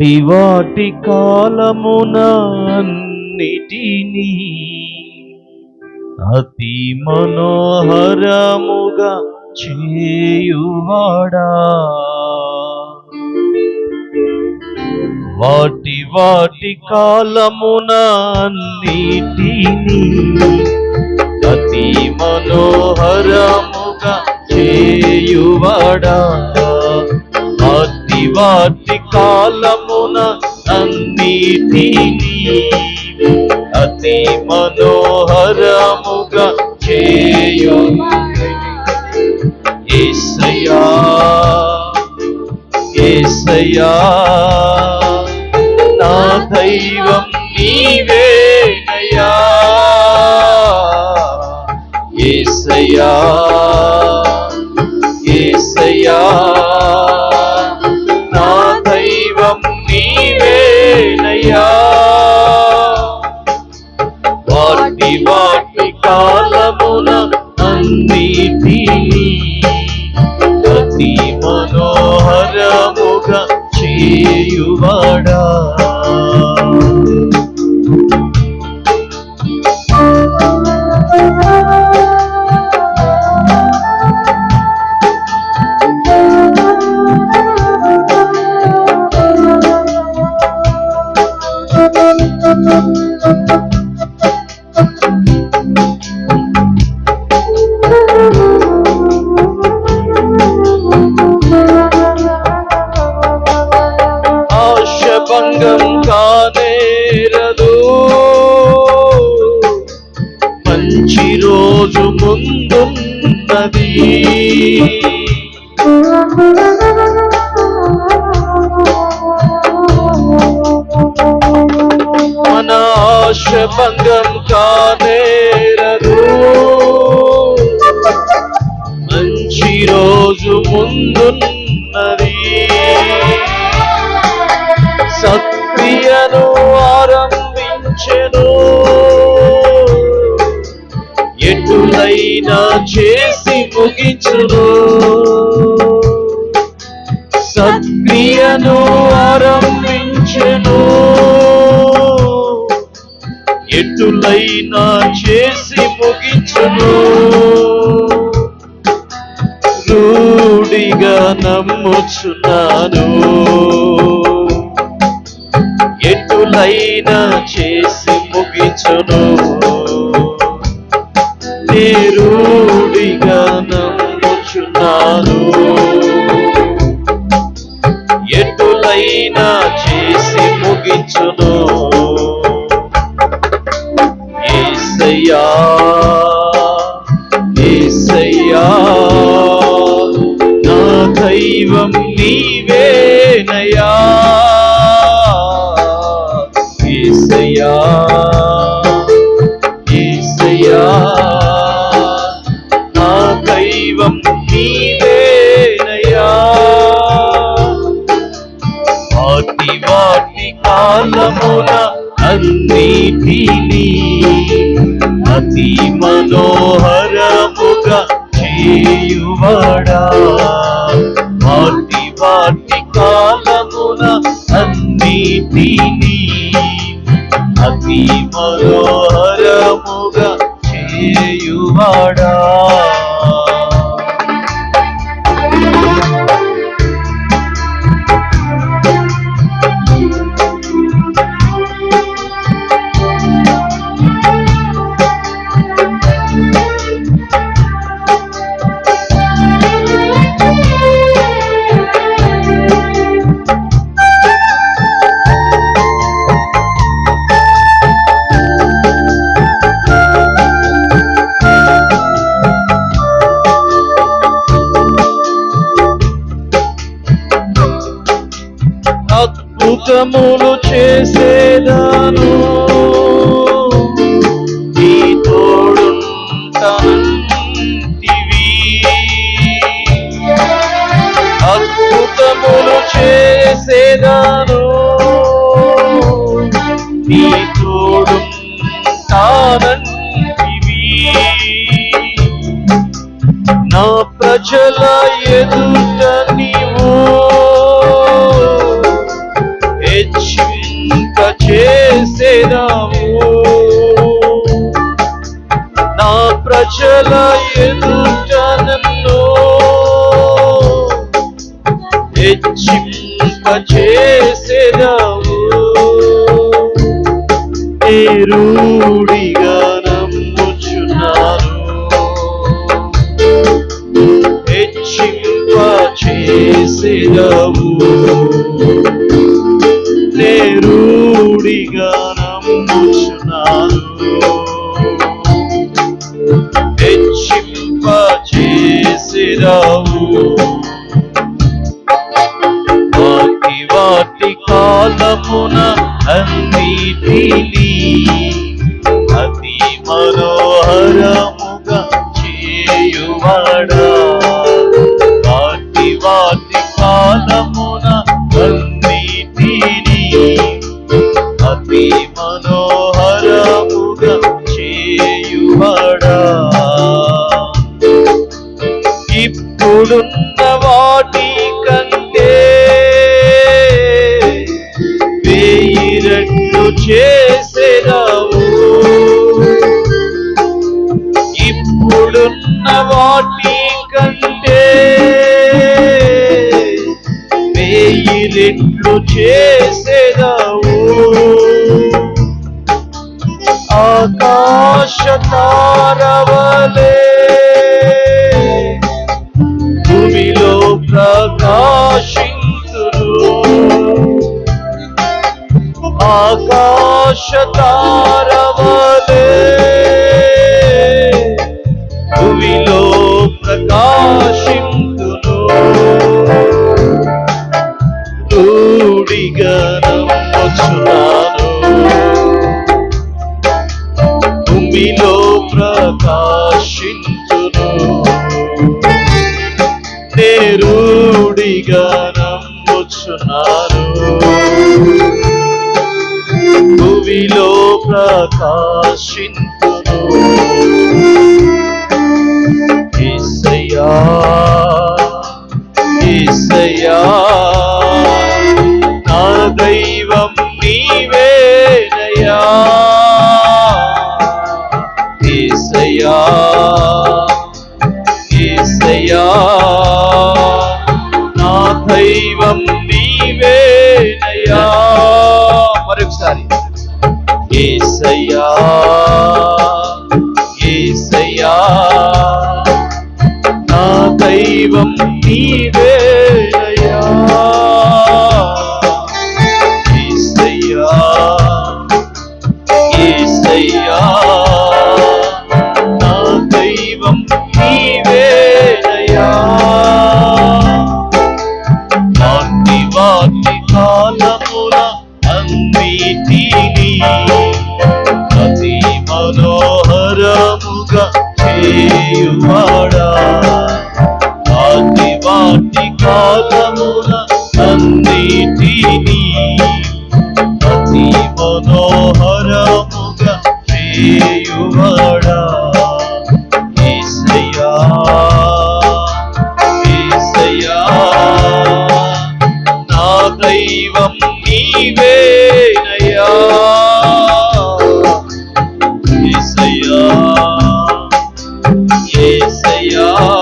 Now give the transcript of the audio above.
ప్రతివాటి కాలమున అన్నిటినీ అతి మనోహరముగా చేయువాడా. వాటి వాటి కాలమున అన్నిటినీ అతి మనోహరముగా చేయువాడా. వాటి కాలమున అన్నిటినీ అతి మనోహరముగా చేయు. ఏసయ్యా ఏసయ్యా నా దైవం నీవేనయా ఏసయా అన్నిటినీ కానేరదు మంచి రోజు ముందున్నది. మన ఆశభంగం కానేరదు. మంచి రోజు ముందున్నది ఆరంభించెను ఎటులైనా చేసి ముగించును. సత్క్రియను ఆరంభించెను. ఎటులైనా చేసి ముగించును. రూఢిగా నమ్ముచున్నాను. ఎటులైనా చేసి ముగించును నేరుడిగా నమ్ముచున్నాను. ఎటులైనా చేసి ముగించును. ఏసయ్యా ఏసయ్యా నా దైవం నీవే. కాలమున అన్నిటినీ అతి మనోహరముగా చేయువాడా వాటి వాటి కాలమున అన్నిటినీ అద్భుతములు చేసేదాను. నీ తోడుంటానంటివి. అద్భుతములు చేసేదాను. నీ తోడుంటానంటివి. నా ప్రజల ఎదుట ప్రజల ఎదుట నన్ను హెచ్చింప చేసేదాము ఏరుడిగా వాటి కాలమున వాటి కంటే వెయ్యి రెట్లు చేసేదావు. ఆకాశ తారవలే భూమిలో ప్రకాశింతురు ఆకాశ తారవలే భూమిలో ప్రకాశింతురు రూడిగా నమ్మచున్నాను భూమిలో ప్రకాశించును. నేరుడిగా నమ్ముచున్నాను భూమిలో ప్రకాశించును. నయ్యా నా దైవం నీవేనయ్యా ఏసయ్యా ఏసయ్యా నా దైవం నీవేనయ్యా మరొకసారి ఏసయ్యా ఏసయ్యా నా దైవం నీవే sayo